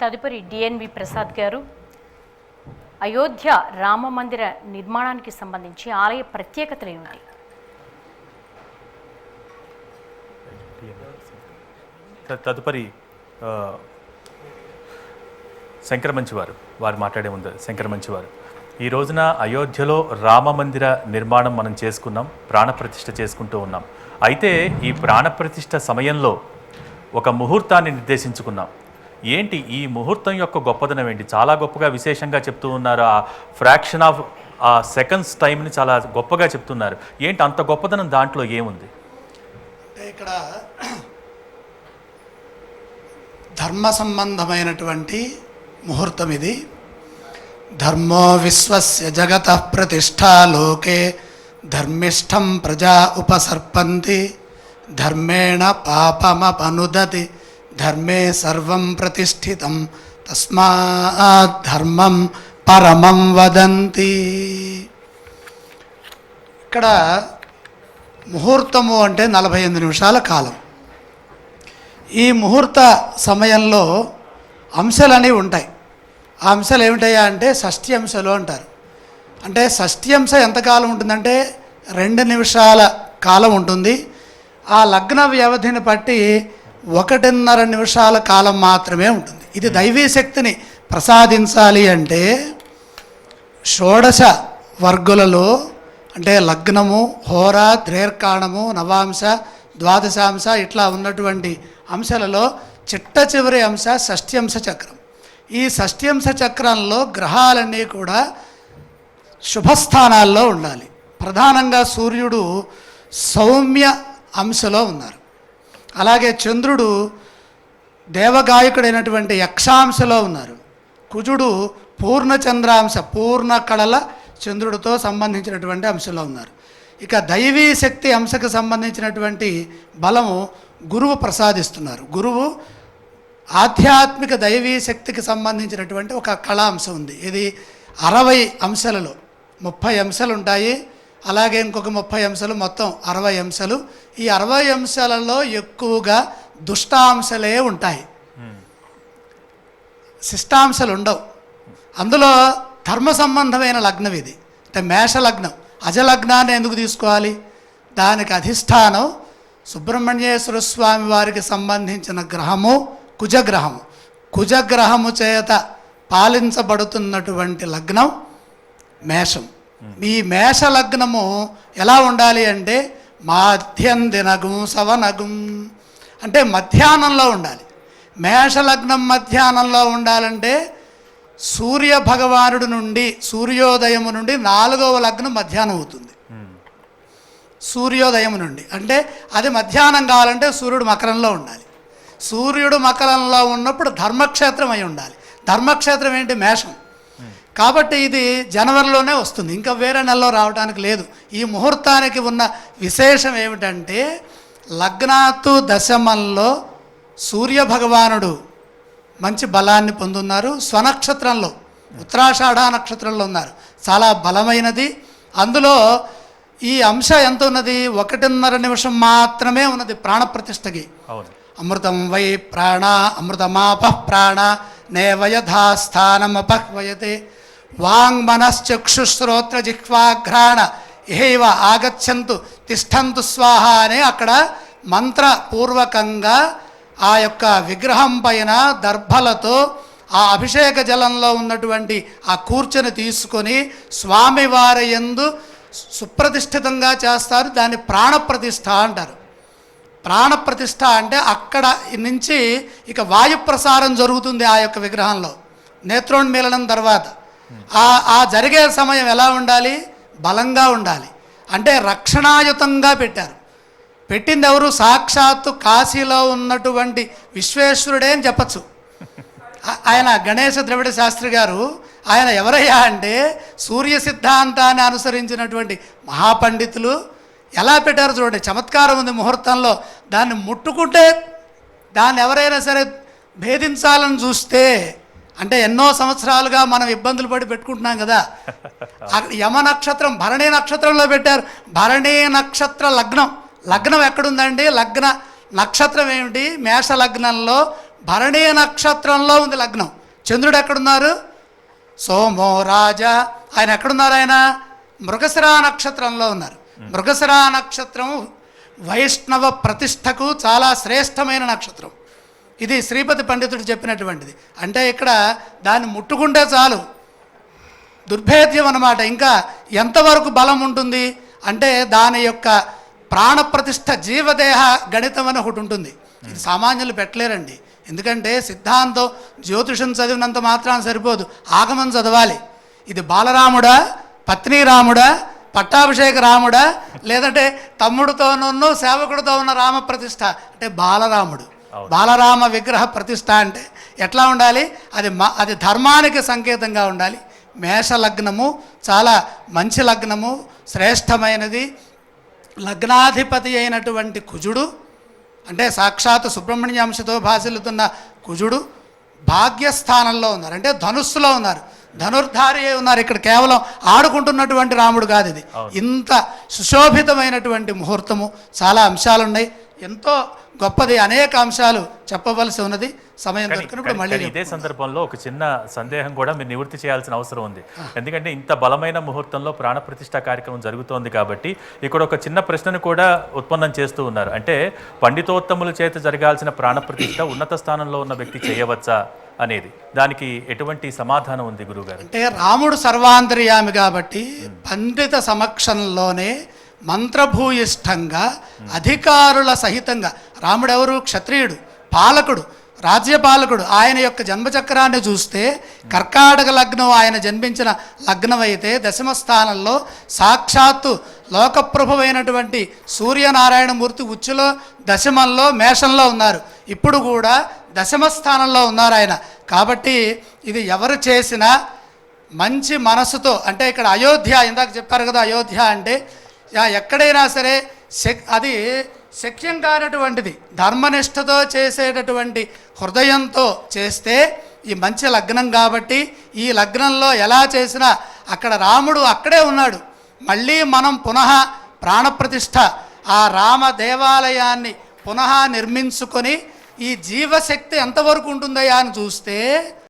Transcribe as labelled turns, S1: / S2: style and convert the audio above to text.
S1: తదుపరి డిఎన్వి ప్రసాద్ గారు. అయోధ్య రామ మందిర నిర్మాణానికి సంబంధించి ఆలయ ప్రత్యేకతలు ఏమిటి?
S2: తదుపరి శంకర మంచివారు వారు మాట్లాడే ముందు శంకర మంచివారు ఈ రోజున అయోధ్యలో రామ మందిర నిర్మాణం మనం చేసుకున్నాం ప్రాణప్రతిష్ఠ చేసుకుంటూ ఉన్నాం. అయితే ఈ ప్రాణప్రతిష్ఠ సమయంలో ఒక ముహూర్తాన్ని నిర్దేశించుకున్నాం. ఏంటి ఈ ముహూర్తం యొక్క గొప్పదనం ఏంటి? చాలా గొప్పగా విశేషంగా చెప్తూ ఉన్నారు. ఆ ఫ్రాక్షన్ ఆఫ్ ఆ సెకండ్స్ టైంని చాలా గొప్పగా చెప్తున్నారు. ఏంటి అంత గొప్పదనం దాంట్లో ఏముంది?
S3: అంటే ఇక్కడ ధర్మ సంబంధమైనటువంటి ముహూర్తం ఇది. ధర్మో విశ్వస్య జగత ప్రతిష్టా లోకే ధర్మిష్టం ప్రజా ఉపసర్పంతి. ధర్మేణ పాపమపనుదతి. ధర్మే సర్వం ప్రతిష్ఠితం తస్మాత్ ధర్మం పరమం వదంతి ఇక్కడ ముహూర్తము అంటే నలభై ఎనిమిది నిమిషాల కాలం. ఈ ముహూర్త సమయంలో అంశాలు ఉంటాయి. ఆ అంశాలు ఏమిటయ్యా అంటే షష్ఠి అంశాలు అంటారు. అంటే షష్ఠి అంశ ఎంతకాలం ఉంటుందంటే రెండు నిమిషాల కాలం ఉంటుంది. ఆ లగ్న వ్యవధిని బట్టి ఒకటిన్నర నిమిషాల కాలం మాత్రమే ఉంటుంది. ఇది దైవీ శక్తిని ప్రసాదించాలి అంటే షోడశ వర్గులలో అంటే లగ్నము హోర ద్రేర్కాణము నవాంశ ద్వాదశాంశ ఇట్లా ఉన్నటువంటి అంశాలలో చిట్ట చివరి అంశ షష్ట్యంశ చక్రం. ఈ షష్ట్యంశ చక్రంలో గ్రహాలన్నీ కూడా శుభస్థానాల్లో ఉండాలి. ప్రధానంగా సూర్యుడు సౌమ్య అంశలో ఉన్నారు. అలాగే చంద్రుడు దేవగాయకుడైనటువంటి యక్షాంశలో ఉన్నారు. కుజుడు పూర్ణచంద్రాంశ పూర్ణ కళల చంద్రుడితో సంబంధించినటువంటి అంశంలో ఉన్నారు. ఇక దైవీ శక్తి అంశకు సంబంధించినటువంటి బలము గురువు ప్రసాదిస్తున్నారు. గురువు ఆధ్యాత్మిక దైవీ శక్తికి సంబంధించినటువంటి ఒక కళా అంశం ఉంది. ఇది అరవై అంశాలలో ముప్పై అంశాలు ఉంటాయి అలాగే ఇంకొక ముప్పై అంశాలు మొత్తం అరవై అంశాలు. ఈ అరవై అంశాలలో ఎక్కువగా దుష్టాంశాలే ఉంటాయి. శిష్టాంశాలు ఉండవు. అందులో ధర్మ సంబంధమైన లగ్నం ఇది. అంటే మేష లగ్నం అజలగ్నాన్ని ఎందుకు తీసుకోవాలి? దానికి అధిష్టానం సుబ్రహ్మణ్యేశ్వర స్వామి వారికి సంబంధించిన గ్రహము కుజగ్రహము. కుజగ్రహము చేత పాలించబడుతున్నటువంటి లగ్నం మేషం. ఈ మేష లగ్నము ఎలా ఉండాలి అంటే మాధ్యం దినగం సవనగం అంటే మధ్యాహ్నంలో ఉండాలి. మేష లగ్నం మధ్యాహ్నంలో ఉండాలంటే సూర్య భగవానుడు నుండి సూర్యోదయము నుండి నాలుగవ లగ్నం మధ్యాహ్నం అవుతుంది. సూర్యోదయం నుండి. అంటే అది మధ్యాహ్నం కావాలంటే సూర్యుడు మకరంలో ఉండాలి. సూర్యుడు మకరంలో ఉన్నప్పుడు ధర్మక్షేత్రం అయి ఉండాలి. ధర్మక్షేత్రం ఏంటి? మేషం. కాబట్టి ఇది జనవరిలోనే వస్తుంది. ఇంకా వేరే నెలలో రావడానికి లేదు. ఈ ముహూర్తానికి ఉన్న విశేషం ఏమిటంటే లగ్నాతు దశమంలో సూర్య భగవానుడు మంచి బలాన్ని పొందున్నారు. స్వనక్షత్రంలో ఉత్తరాషాఢ నక్షత్రంలో ఉన్నారు. చాలా బలమైనది. అందులో ఈ అంశ ఎంత ఉన్నది? ఒకటిన్నర నిమిషం మాత్రమే ఉన్నది ప్రాణప్రతిష్ఠకి
S2: అవును.
S3: అమృతం వై ప్రాణ అమృతమాప ప్రాణ వాంగ్మనశ్చక్షుశ్రోత్ర జిహ్వాఘ్రాణ. ఇహైవ ఆగచ్చంతు తిష్టంతు స్వాహ అనే అక్కడ మంత్రపూర్వకంగా ఆ యొక్క విగ్రహం పైన దర్భలతో ఆ అభిషేక జలంలో ఉన్నటువంటి ఆ కూర్చొని తీసుకొని స్వామివారి ఎందు సుప్రతిష్ఠితంగా చేస్తారు. దాన్ని ప్రాణప్రతిష్ఠ అంటారు. ప్రాణప్రతిష్ఠ అంటే అక్కడ నుంచి ఇక వాయు ప్రసారం జరుగుతుంది ఆ యొక్క విగ్రహంలో నేత్రోన్మీలనం తర్వాత. ఆ ఆ జరిగే సమయం ఎలా ఉండాలి? బలంగా ఉండాలి. అంటే రక్షణాయుతంగా పెట్టారు. పెట్టింది ఎవరు సాక్షాత్తు కాశీలో ఉన్నటువంటి విశ్వేశ్వరుడే అని చెప్పచ్చు. ఆయన గణేష ద్రవిడ శాస్త్రి గారు ఆయన ఎవరయ్యా అంటే సూర్య సిద్ధాంతాన్ని అనుసరించినటువంటి మహాపండితులు. ఎలా పెట్టారు చూడండి చమత్కారం ఉంది ముహూర్తంలో. దాన్ని ముట్టుకుంటే దాన్ని ఎవరైనా సరే భేదించాలని చూస్తే అంటే ఎన్నో సంవత్సరాలుగా మనం ఇబ్బందులు పడి పెట్టుకుంటున్నాం కదా. యమ నక్షత్రం భరణి నక్షత్రంలో పెట్టారు. భరణి నక్షత్ర లగ్నం. లగ్నం ఎక్కడుందండి? లగ్న నక్షత్రం ఏమిటి? మేష లగ్నంలో భరణీ నక్షత్రంలో ఉంది లగ్నం. చంద్రుడు ఎక్కడున్నారు? సోమో రాజా. ఆయన ఎక్కడున్నారు ఆయన? మృగశిరా నక్షత్రంలో ఉన్నారు. మృగశిరా నక్షత్రం వైష్ణవ ప్రతిష్టకు చాలా శ్రేష్టమైన నక్షత్రం. ఇది శ్రీపతి పండితుడు చెప్పినటువంటిది. అంటే ఇక్కడ దాన్ని ముట్టుకుంటే చాలు. దుర్భేద్యం అనమాట ఇంకా ఎంతవరకు బలం ఉంటుంది? అంటే దాని యొక్క ప్రాణప్రతిష్ఠ జీవదేహ గణితం అని ఒకటి ఉంటుంది. ఇది సామాన్యులు పెట్టలేరండి. ఎందుకంటే సిద్ధాంతం జ్యోతిషం చదివినంత మాత్రాన సరిపోదు. ఆగమం చదవాలి. ఇది బాలరాముడా పత్ని రాముడా పట్టాభిషేక రాముడా లేదంటే తమ్ముడితోనూ సేవకుడితో ఉన్న రామ ప్రతిష్ఠ అంటే బాలరాముడు. బాలరామ విగ్రహ ప్రతిష్ఠ అంటే ఎట్లా ఉండాలి? అది మ అది ధర్మానికి సంకేతంగా ఉండాలి. మేష లగ్నము చాలా మంచి లగ్నము శ్రేష్టమైనది. లగ్నాధిపతి అయినటువంటి కుజుడు అంటే సాక్షాత్ సుబ్రహ్మణ్య అంశతో భాషలుతున్న కుజుడు భాగ్యస్థానంలో ఉన్నారు. అంటే ధనుస్సులో ఉన్నారు. ధనుర్ధారి అయి ఉన్నారు. ఇక్కడ కేవలం ఆడుకుంటున్నటువంటి రాముడు కాదు ఇది. ఇంత సుశోభితమైనటువంటి ముహూర్తము చాలా అంశాలు ఉన్నాయి ఎంతో గొప్పది అనేక అంశాలు చెప్పవలసి ఉన్నది. సమయం
S2: కానీ-
S3: దొరికినప్పుడు
S2: కానీ-
S3: మళ్ళీ
S2: ఇదే సందర్భంలో ఒక చిన్న సందేహం కూడా మీరు నివృత్తి చేయాల్సిన అవసరం ఉంది. ఎందుకంటే ఇంత బలమైన ముహూర్తంలో ప్రాణప్రతిష్ఠ కార్యక్రమం జరుగుతోంది కాబట్టి ఇక్కడ ఒక చిన్న ప్రశ్నను కూడా ఉత్పన్నం చేస్తూ ఉన్నారు. అంటే పండితోత్తముల చేత జరగాల్సిన ప్రాణప్రతిష్ఠ ఉన్నత స్థానంలో ఉన్న వ్యక్తి చేయవచ్చా అనేది. దానికి ఎటువంటి సమాధానం ఉంది గురుగారు
S3: అంటే రాముడు సర్వాంతర్యామి కాబట్టి పండిత సమక్షంలోనే మంత్రభూయిష్టంగా అధికారుల సహితంగా రాముడు ఎవరు క్షత్రియుడు పాలకుడు రాజ్యపాలకుడు. ఆయన యొక్క జన్మచక్రాన్ని చూస్తే కర్కాటక లగ్నం ఆయన జన్మించిన లగ్నం అయితే దశమ స్థానంలో సాక్షాత్తు లోకప్రభువైనటువంటి సూర్యనారాయణమూర్తి ఉచ్చులో దశమంలో మేషంలో ఉన్నారు. ఇప్పుడు కూడా దశమ స్థానంలో ఉన్నారు ఆయన. కాబట్టి ఇది ఎవరు చేసినా మంచి మనసుతో అంటే ఇక్కడ అయోధ్య ఇందాక చెప్పారు కదా అయోధ్య అంటే ఎక్కడైనా సరే శక్ అది శక్యం కానటువంటిది ధర్మనిష్టతో చేసేటటువంటి హృదయంతో చేస్తే ఈ మంచి లగ్నం కాబట్టి ఈ లగ్నంలో ఎలా చేసినా అక్కడ రాముడు అక్కడే ఉన్నాడు. మళ్ళీ మనం పునః ప్రాణప్రతిష్ఠ ఆ రామ దేవాలయాన్ని పునః నిర్మించుకొని ఈ జీవశక్తి ఎంతవరకు ఉంటుందయ్యా అని చూస్తే